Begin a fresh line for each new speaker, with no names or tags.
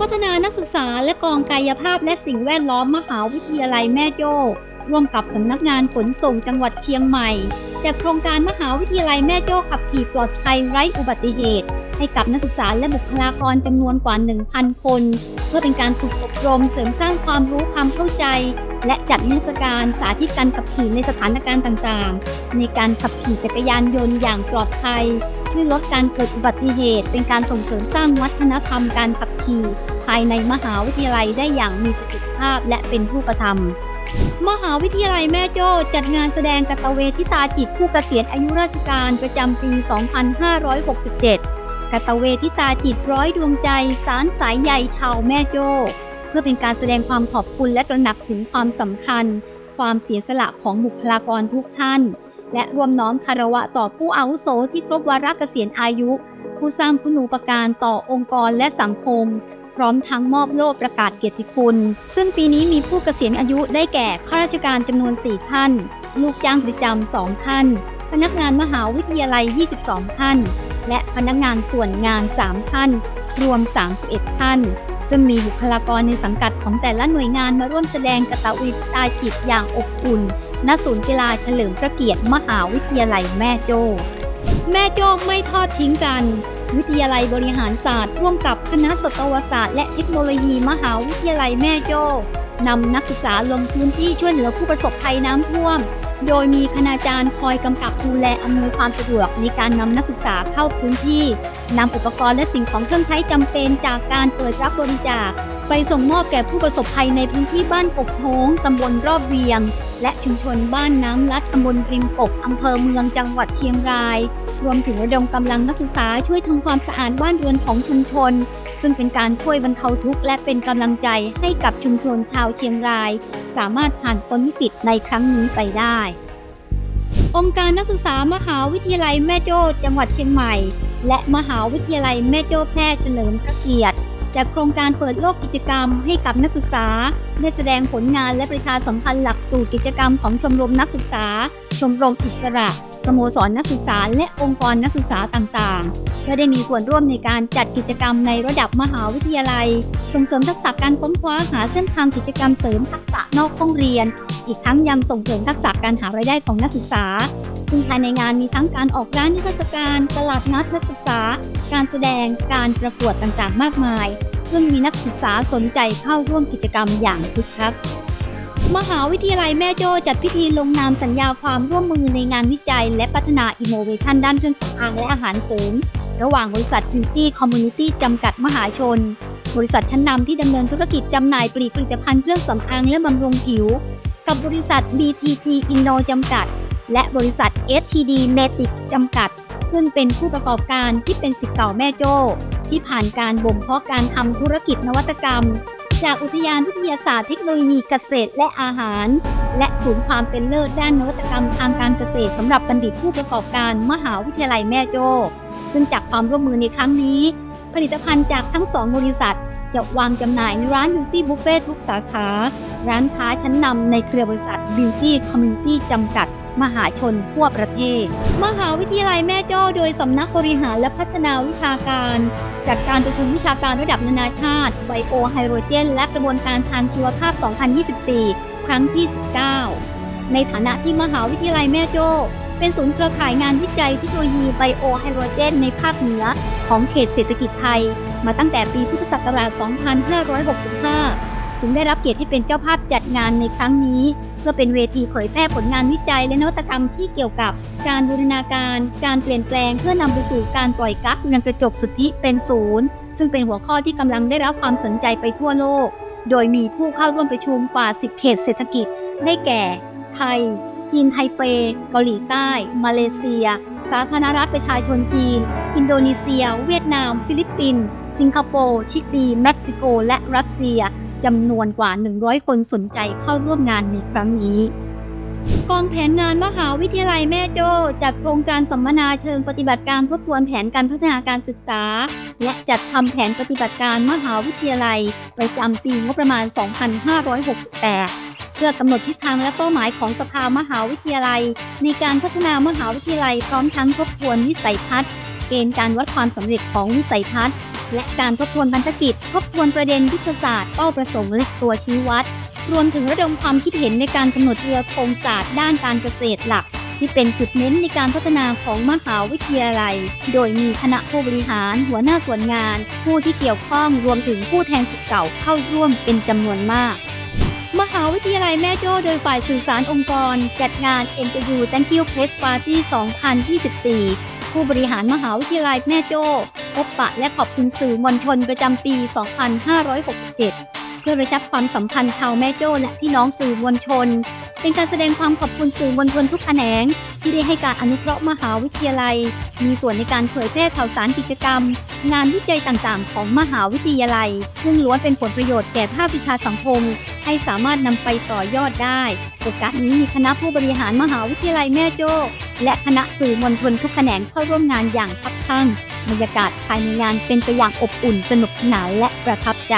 พัฒนานักศึกษาและกองกายภาพและสิ่งแวดล้อมมหาวิทยาลัยแม่โจ้ร่วมกับสำนักงานขนส่งจังหวัดเชียงใหม่จากโครงการมหาวิทยาลัยแม่โจ้ขับขี่ปลอดภัยไร้อุบัติเหตุ ให้กับนักศึกษาและบุคลากรจำนวนกว่า 1,000 คน เพื่อเป็นการฝึกอบรมเสริมสร้างความรู้ความเข้าใจ และจัดนิทรรศการสาธิตการขับขี่ในสถานการณ์ต่างๆ ในการขับขี่จักรยานยนต์อย่างปลอดภัย ช่วยลดการเกิดอุบัติเหตุ เป็นการส่งเสริมสร้างวัฒนธรรมการขับขี่ายในมหาวิทยาลัยได้อย่างมีประสิทธิภาพและเป็นรูปธรรมมหาวิทยาลัยแม่โจ้จัดงานแสดงกตเวทิตาจิตผู้เกษียณอายุราชการประจำปี 2567 กตเวทิตาจิตร้อยดวงใจ สารสายใยชาวแม่โจ้ เพื่อเป็นการแสดงความขอบคุณและตระหนักถึงความสำคัญ ความเสียสละของบุคลากรทุกท่าน และรวมน้อมคารวะต่อผู้อาวุโสที่ครบวาระเกษียณอายุผู้สร้างคุณูปการต่อองค์กรและสังคม พร้อมทั้งมอบโล่ประกาศเกียรติคุณ ซึ่งปีนี้มีผู้เกษียณอายุได้แก่ข้าราชการจำนวน 4 ท่าน ลูกจ้างประจำ 2 ท่าน พนักงานมหาวิทยาลัย 22 ท่าน และพนักงานส่วนงาน 3 ท่าน รวม 31 ท่าน ซึ่งมีบุคลากรในสังกัดของแต่ละหน่วยงานมาร่วมแสดงกตวิตาจิตอย่างอบอุ่นณศูนย์กีฬาเฉลิมพระเกียรติมหาวิทยาลัยแม่โจ้ แม่โจ้ไม่ทอดทิ้งกัน วิทยาลัยบริหารศาสตร์ ร่วมกับคณะสัตวศาสตร์และเทคโนโลยีมหาวิทยาลัยแม่โจ้นำนักศึกษาลงพื้นที่ช่วยเหลือผู้ประสบภัยน้ำท่วม โดยมีคณาจารย์คอยกำกับดูแลอำนวยความสะดวกในการนำนักศึกษาเข้าพื้นที่นำอุปกรณ์และสิ่งของเครื่องใช้จำเป็นจากการเปิดรับบริจาค ไปส่งมอบแก่ผู้ประสบภัยในพื้นที่บ้านกกโทงตำบลรอบเวียง และชุมชนบ้านน้ำลัดตำบลริมกกอำเภอเมืองจังหวัดเชียงราย รวมถึงระดมกำลังนักศึกษาช่วยทำความสะอาดบ้านเรือนของชุมชน ซึ่งเป็นการช่วยบรรเทาทุกข์และเป็นกำลังใจให้กับชุมชนชาวเชียงราย สามารถผ่านพ้นวิกฤตในครั้งนี้ไปได้ องค์การนักศึกษามหาวิทยาลัยแม่โจ้จังหวัดเชียงใหม่ และมหาวิทยาลัยแม่โจ้แพร่เฉลิมพระเกียรติจากโครงการเปิดโลกกิจกรรมให้กับนักศึกษา ได้แสดงผลงานและประชาสัมพันธ์หลักสูตรกิจกรรมของชมรมนักศึกษา ชมรมอิสระ สโมสรนักศึกษาและองค์กรนักศึกษาต่างๆ เพื่อได้มีส่วนร่วมในการจัดกิจกรรมในระดับมหาวิทยาลัย ส่งเสริมทักษะการค้นคว้าหาเส้นทางกิจกรรมเสริมทักษะนอกห้องเรียน อีกทั้งยังส่งเสริมทักษะการหารายได้ของนักศึกษา ซึ่งภายในงานมีทั้งการออกร้านนิทรรศการ ตลาดนัดนักศึกษา การแสดง การประกวดต่างๆ มากมาย ซึ่งมีนักศึกษาสนใจเข้าร่วมกิจกรรมอย่างคึกคัก มหาวิทยาลัยแม่โจ้จัดพิธีลงนามสัญญาความร่วมมือในงานวิจัย และพัฒนาอินโนเวชันด้านเครื่องสำอางและอาหารเสริม ระหว่างบริษัท Beauty Community จำกัดมหาชน บริษัทชั้นนำที่ดำเนินธุรกิจจำหน่ายปลีกผลิตภัณฑ์เครื่องสำอางและบำรุงผิว กับบริษัท BTG Inno จำกัด และบริษัท STD Matic จำกัด ซึ่งเป็นผู้ประกอบการที่เป็นสิทธิ์เก่าแม่โจ้ที่ผ่านการบ่มเพาะการทำธุรกิจนวัตกรรม จากอุทยานวิทยาศาสตร์เทคโนโลยีเกษตรและอาหาร และศูนย์ความเป็นเลิศด้านนวัตกรรมทางการเกษตรสำหรับบัณฑิตผู้ประกอบการมหาวิทยาลัยแม่โจ้ซึ่งจากความร่วมมือในครั้งนี้ ผลิตภัณฑ์จากทั้งสองบริษัท จะวางจำหน่ายในร้าน Beauty Buffet ทุกสาขา ร้านค้าชั้นนำในเครือบริษัท Beauty Community จำกัด มหาชนทั่วประเทศ มหาวิทยาลัยแม่โจ้โดยสำนักบริหารและพัฒนาวิชาการ จัดการประชุมวิชาการระดับนานาชาติไบโอไฮโดรเจน และกระบวนการทางชีวภาพ 2024 ครั้งที่ 19 ในฐานะที่มหาวิทยาลัยแม่โจ้เป็นศูนย์เครือข่ายงานวิจัยเทคโนโลยีไบโอไฮโดรเจน ในภาคเหนือของเขตเศรษฐกิจไทย มาตั้งแต่ปีพุทธศักราช 2565 จึงได้รับเกียรติให้เป็นเจ้าภาพจัดงานในครั้งนี้ เพื่อเป็นเวทีเผยแพร่ผลงานวิจัยและนวัตกรรมที่เกี่ยวกับการบูรณาการ การเปลี่ยนแปลงเพื่อนำไปสู่การปล่อยก๊าซเรือนกระจกสุทธิเป็นศูนย์ซึ่งเป็นหัวข้อที่กำลังได้รับความสนใจไปทั่วโลก โดยมีผู้เข้าร่วมประชุมกว่า 10 เขตเศรษฐกิจ ได้แก่ ไทย จีนไทเป เกาหลีใต้ มาเลเซีย สาธารณรัฐประชาชนจีน อินโดนีเซีย เวียดนาม ฟิลิปปินส์ สิงคโปร์ ชิลี เม็กซิโก และรัสเซีย จำนวนกว่า 100 คนสนใจเข้าร่วมงานในครั้งนี้ กองแผนงานมหาวิทยาลัยแม่โจ้จากโครงการสัมมนาเชิงปฏิบัติการทบทวนแผนการพัฒนาการศึกษา และจัดทำแผนปฏิบัติการมหาวิทยาลัยประจำปีงบประมาณ 2568เพื่อกำหนดทิศทางและเป้าหมายของสภามหาวิทยาลัย ในการพัฒนามหาวิทยาลัยพร้อมทั้งทบทวนวิสัยทัศน์ เกณฑ์การวัดความสำเร็จของวิสัยทัศน์ และการทบทวนพันธกิจ ทบทวนประเด็นยุทธศาสตร์เป้าประสงค์และตัวชี้วัด รวมถึงระดมความคิดเห็นในการกำหนดเรือโครงศาสตร์ด้านการเกษตรหลัก ที่เป็นจุดเน้นในการพัฒนาของมหาวิทยาลัย โดยมีคณะผู้บริหาร หัวหน้าส่วนงาน ผู้ที่เกี่ยวข้องรวมถึงผู้แทนสิทธิ์เก่าเข้าร่วมเป็นจำนวนมากมหาวิทยาลัยแม่โจ้โดยฝ่ายสื่อสารองค์กร จัดงาน NTU Thank You Press Party 2024 ผู้บริหารมหาวิทยาลัยแม่โจ้ พบปะและขอบคุณสื่อมวลชนประจำปี 2567 เพื่อระชับความสัมพันธ์ชาวแม่โจ้และพี่น้องสื่อมวลชน เป็นการแสดงความขอบคุณสื่อมวลชนทุกแขนง ที่ได้ให้การอนุเคราะห์มหาวิทยาลัย มีส่วนในการเผยแพร่ข่าวสารกิจกรรม งานวิจัยต่างๆ ของมหาวิทยาลัย ซึ่งล้วนเป็นผลประโยชน์แก่ภาควิชาสังคม ให้สามารถนำไปต่อยอดได้โอกาสนี้มีคณะผู้บริหารมหาวิทยาลัยแม่โจ้และคณะสื่อมวลชนทุกแขนงเข้าร่วมงานอย่างคับคั่ง บรรยากาศภายในงานเป็นไปอย่างอบอุ่นสนุกสนานและประทับใจ